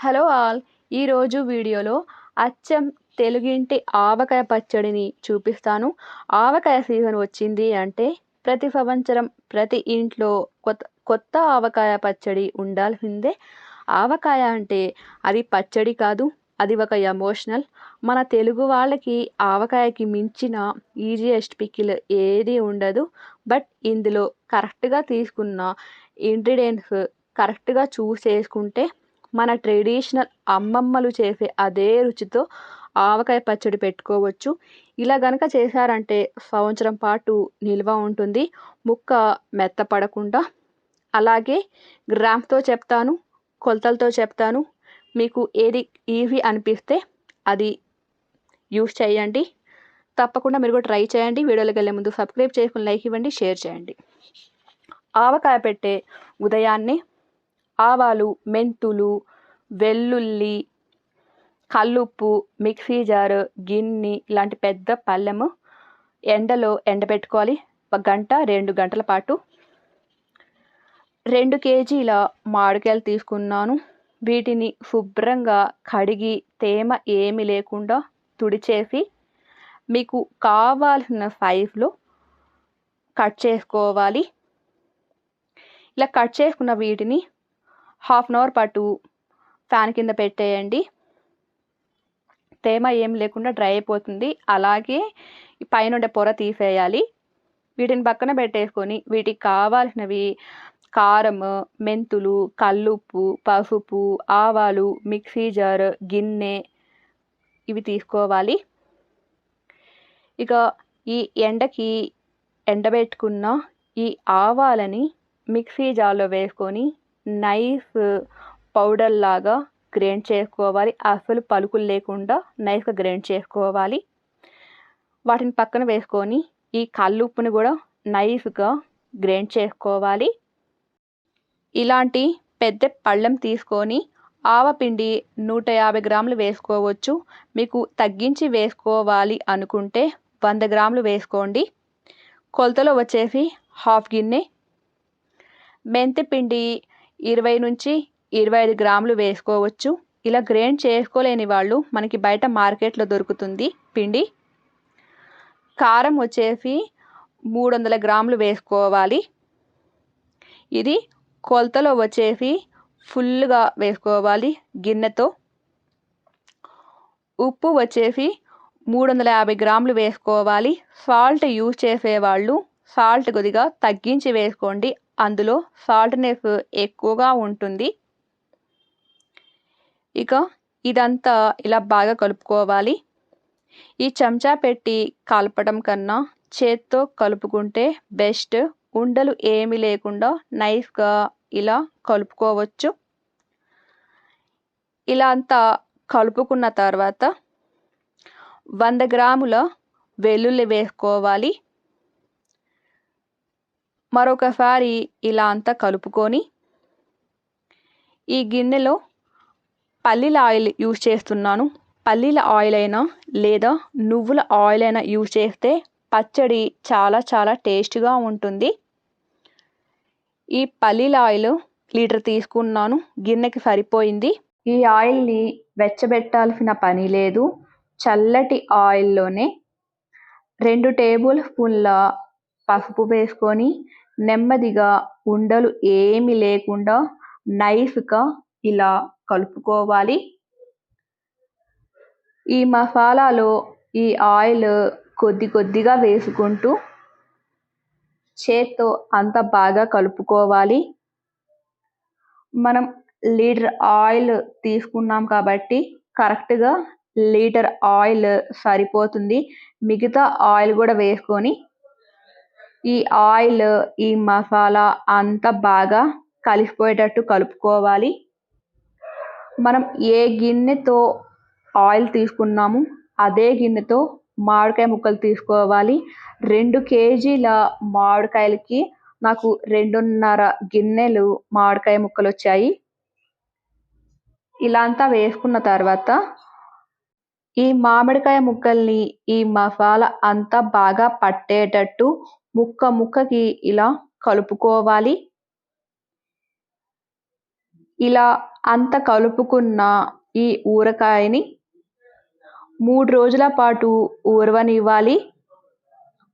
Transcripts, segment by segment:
Hello all. ఈరోజు వీడియోలో అచ్చం తెలుగింటి ఆవకాయ పచ్చడిని చూపిస్తాను. ఆవకాయ సీజన్ వచ్చింది అంటే ప్రతి సంవత్సరం ప్రతి ఇంట్లో కొత్త కొత్త ఆవకాయ పచ్చడి ఉండాల్సిందే. ఆవకాయ అంటే అది పచ్చడి కాదు అది ఒక ఎమోషనల్. మన తెలుగు వాళ్ళకి ఆవకాయకి మించిన ఈజియెస్ట్ పికిల్ ఏది ఉండదు. బట్ ఇందులో కరెక్ట్గా తీసుకున్న ఇంగ్రీడియంట్స్ కరెక్ట్గా చూస్ చేసుకుంటే మన ట్రెడిషనల్ అమ్మమ్మలు చేసే అదే రుచితో ఆవకాయ పచ్చడి పెట్టుకోవచ్చు. ఇలా గనక చేశారంటే సంవత్సరం పాటు నిల్వ ఉంటుంది. ముక్క మెత్తపడకుండా అలాగే గ్రామ్తో చెప్తాను కొలతలతో చెప్తాను. మీకు ఏది ఈజీ అనిపిస్తే అది యూస్ చేయండి. తప్పకుండా మీరు కూడా ట్రై చేయండి. వీడియోలకు వెళ్ళే ముందు సబ్స్క్రైబ్ చేసుకుని లైక్ ఇవ్వండి షేర్ చేయండి. ఆవకాయ పెట్టే ఉదయాన్నే ఆవాలు మెంతులు వెల్లుల్లి కల్లుప్పు మిక్సీ జారు గిన్నె ఇలాంటి పెద్ద పళ్ళెము ఎండలో ఎండబెట్టుకోవాలి. ఒక గంట రెండు గంటల పాటు. రెండు కేజీల మామిడికాయలు తీసుకున్నాను. వీటిని శుభ్రంగా కడిగి తేమ ఏమి లేకుండా తుడిచేసి మీకు కావాల్సిన సైజులో కట్ చేసుకోవాలి. ఇలా కట్ చేసుకున్న వీటిని హాఫ్ అన్ అవర్ పాటు ఫ్యాన్ కింద పెట్టేయండి. తేమ ఏం లేకుండా డ్రై అయిపోతుంది. అలాగే పైన పొర తీసేయాలి. వీటిని పక్కన పెట్టేసుకొని వీటికి కావాల్సినవి కారం మెంతులు కల్లుప్పు పసుపు ఆవాలు మిక్సీ జార్ గిన్నె ఇవి తీసుకోవాలి. ఇక ఈ ఎండకి ఎండబెట్టుకున్న ఈ ఆవాలని మిక్సీ జార్లో వేసుకొని నైస్ పౌడర్ లాగా గ్రైండ్ చేసుకోవాలి. అసలు పలుకులు లేకుండా నైస్గా గ్రైండ్ చేసుకోవాలి. వాటిని పక్కన వేసుకొని ఈ కల్లుప్పుని కూడా నైస్గా గ్రైండ్ చేసుకోవాలి. ఇలాంటి పెద్ద పళ్ళెం తీసుకొని ఆవపిండి నూట యాభై గ్రాములు వేసుకోవచ్చు. మీకు తగ్గించి వేసుకోవాలి అనుకుంటే వంద గ్రాములు వేసుకోండి. కొలతలో వచ్చేసి హాఫ్ గిన్నె మెంతిపిండి ఇరవై నుంచి ఇరవై ఐదు గ్రాములు వేసుకోవచ్చు. ఇలా గ్రైండ్ చేసుకోలేని వాళ్ళు మనకి బయట మార్కెట్లో దొరుకుతుంది పిండి. కారం వచ్చేసి మూడు వందల గ్రాములు వేసుకోవాలి. ఇది కొలతలో వచ్చేసి ఫుల్గా వేసుకోవాలి గిన్నెతో. ఉప్పు వచ్చేసి మూడు వందల యాభై గ్రాములు వేసుకోవాలి. సాల్ట్ యూజ్ చేసేవాళ్ళు సాల్ట్ కొద్దిగా తగ్గించి వేసుకోండి. అందులో సాల్ట్నెస్ ఎక్కువగా ఉంటుంది. ఇక ఇదంతా ఇలా బాగా కలుపుకోవాలి. ఈ చెంచా పెట్టి కలపడం కన్నా చేత్తో కలుపుకుంటే బెస్ట్. ఉండలు ఏమీ లేకుండా నైఫ్గా ఇలా కలుపుకోవచ్చు. ఇలా అంతా కలుపుకున్న తర్వాత వంద గ్రాముల వెల్లుల్లి వేసుకోవాలి. మరొకసారి ఇలా అంతా కలుపుకొని ఈ గిన్నెలో పల్లీల ఆయిల్ యూజ్ చేస్తున్నాను. పల్లీల ఆయిల్ అయినా లేదా నువ్వుల ఆయిల్ అయినా యూజ్ చేస్తే పచ్చడి చాలా చాలా టేస్ట్గా ఉంటుంది. ఈ పల్లీల ఆయిల్ లీటర్ తీసుకున్నాను. గిన్నెకి సరిపోయింది. ఈ ఆయిల్ని వెచ్చబెట్టాల్సిన పని లేదు. చల్లటి ఆయిల్లోనే రెండు టేబుల్ స్పూన్ల పసుపు వేసుకొని నెమ్మదిగా ఉండలు ఏమి లేకుండా నైస్గా ఇలా కలుపుకోవాలి. ఈ మసాలాలో ఈ ఆయిల్ కొద్ది కొద్దిగా వేసుకుంటూ చేత్తో అంత బాగా కలుపుకోవాలి. మనం లీటర్ ఆయిల్ తీసుకున్నాం కాబట్టి కరెక్ట్గా లీటర్ ఆయిల్ సరిపోతుంది. మిగతా ఆయిల్ కూడా వేసుకొని ఈ ఆయిల్ ఈ మసాలా అంతా బాగా కలిసిపోయేటట్టు కలుపుకోవాలి. మనం ఏ గిన్నెతో ఆయిల్ తీసుకున్నాము అదే గిన్నెతో మామిడికాయ ముక్కలు తీసుకోవాలి. రెండు కేజీల మామిడికాయలకి నాకు రెండున్నర గిన్నెలు మామిడికాయ ముక్కలు వచ్చాయి. ఇలా అంతా వేసుకున్న తర్వాత ఈ మామిడికాయ ముక్కల్ని ఈ మసాలా అంతా బాగా పట్టేటట్టు ముక్క ముక్కకి ఇలా కలుపుకోవాలి. ఇలా అంత కలుపుకున్న ఈ ఊరకాయని మూడు రోజుల పాటు ఊరవనివ్వాలి.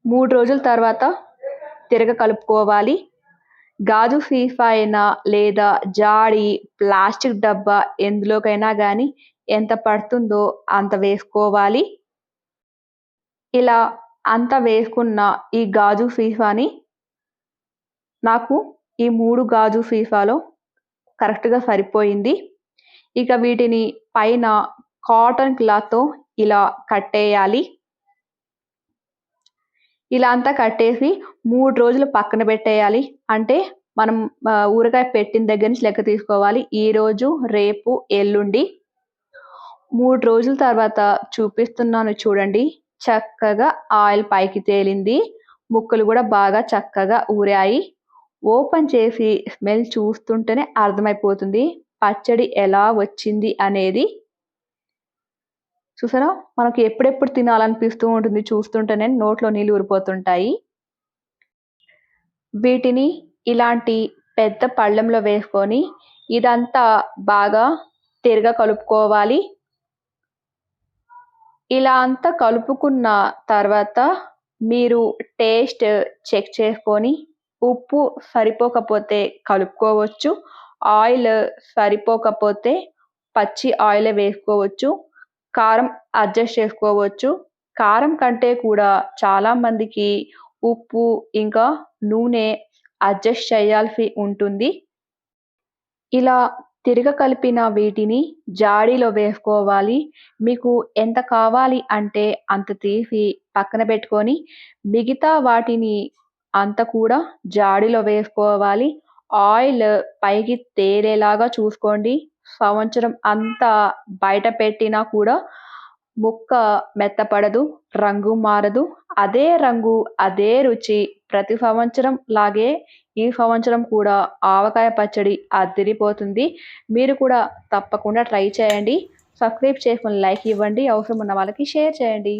మూడు రోజుల తర్వాత తిరగ కలుపుకోవాలి. గాజు సీసా అయినా లేదా జాడి ప్లాస్టిక్ డబ్బా ఎందులోకైనా కానీ ఎంత పడుతుందో అంత వేసుకోవాలి. ఇలా అంత వేసుకున్న ఈ గాజు సీసాని నాకు ఈ మూడు గాజు సీసాలో కరెక్ట్గా సరిపోయింది. ఇక వీటిని పైన కాటన్ క్లాత్తో ఇలా కట్టేయాలి. ఇలా అంతా కట్టేసి మూడు రోజులు పక్కన పెట్టేయాలి. అంటే మనం ఊరగాయ పెట్టిన దగ్గర నుంచి లెక్క తీసుకోవాలి. ఈ రోజు రేపు ఎల్లుండి. మూడు రోజుల తర్వాత చూపిస్తున్నాను చూడండి. చక్కగా ఆయిల్ పైకి తేలింది. ముక్కలు కూడా బాగా చక్కగా ఊరాయి. ఓపెన్ చేసి స్మెల్ చూస్తుంటేనే అర్థమైపోతుంది. పచ్చడి ఎలా వచ్చింది అనేది. చూసారా? మనకు ఎప్పుడెప్పుడు తినాలనిపిస్తూ ఉంటుంది చూస్తుంటేనే నోట్లో నీళ్ళు ఊరిపోతుంటాయి. వీటిని ఇలాంటి పెద్ద పళ్ళెంలో వేసుకొని ఇదంతా బాగా తిరగ కలుపుకోవాలి. ఇలా అంతా కలుపుకున్న తర్వాత మీరు టేస్ట్ చెక్ చేసుకొని ఉప్పు సరిపోకపోతే కలుపుకోవచ్చు ఆయిల్ సరిపోకపోతే పచ్చి ఆయిల్ వేసుకోవచ్చు కారం అడ్జస్ట్ చేసుకోవచ్చు. కారం కంటే కూడా చాలామందికి ఉప్పు ఇంకా నూనె అడ్జస్ట్ చేయాల్సి ఉంటుంది. ఇలా తిరగ కలిపిన వీటిని జాడీలో వేసుకోవాలి. మీకు ఎంత కావాలి అంటే అంత తీసి పక్కన పెట్టుకొని మిగతా వాటిని అంత కూడా జాడీలో వేసుకోవాలి. ఆయిల్ పైకి తేలేలాగా చూసుకోండి. సంవత్సరం అంతా బయట పెట్టినా కూడా ముక్క మెత్తపడదు రంగు మారదు. అదే రంగు అదే రుచి ప్రతి సంవత్సరం లాగే ఈ సంవత్సరం కూడా ఆవకాయ పచ్చడి అదిరిపోతుంది. మీరు కూడా తప్పకుండా ట్రై చేయండి. సబ్స్క్రైబ్ చేసుకుని లైక్ ఇవ్వండి. అవసరం ఉన్న వాళ్ళకి షేర్ చేయండి.